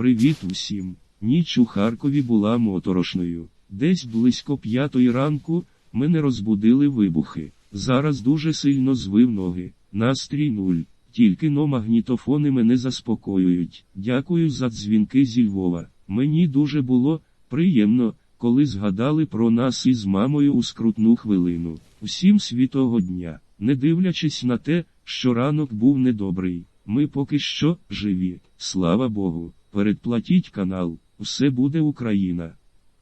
Привіт усім. Ніч у Харкові була моторошною. Десь близько п'ятої ранку мене розбудили вибухи. Зараз дуже сильно звив ноги. Настрій нуль. Тільки но магнітофони мене заспокоюють. Дякую за дзвінки зі Львова. Мені дуже було приємно, коли згадали про нас із мамою у скрутну хвилину. Усім світого дня, не дивлячись на те, що ранок був недобрий. Ми поки що живі. Слава Богу. Передплатіть канал, все буде Україна.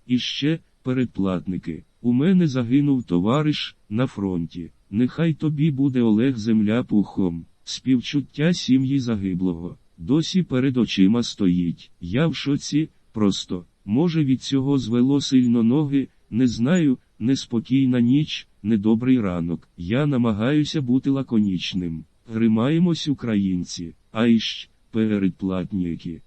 І ще, передплатники, у мене загинув товариш на фронті. Нехай тобі буде Олег земля пухом. Співчуття сім'ї загиблого. Досі перед очима стоїть. Я в шоці, просто, може від цього звело сильно ноги, не знаю, неспокійна ніч, недобрий ранок. Я намагаюся бути лаконічним. Гримаємось українці, а іщ, передплатники.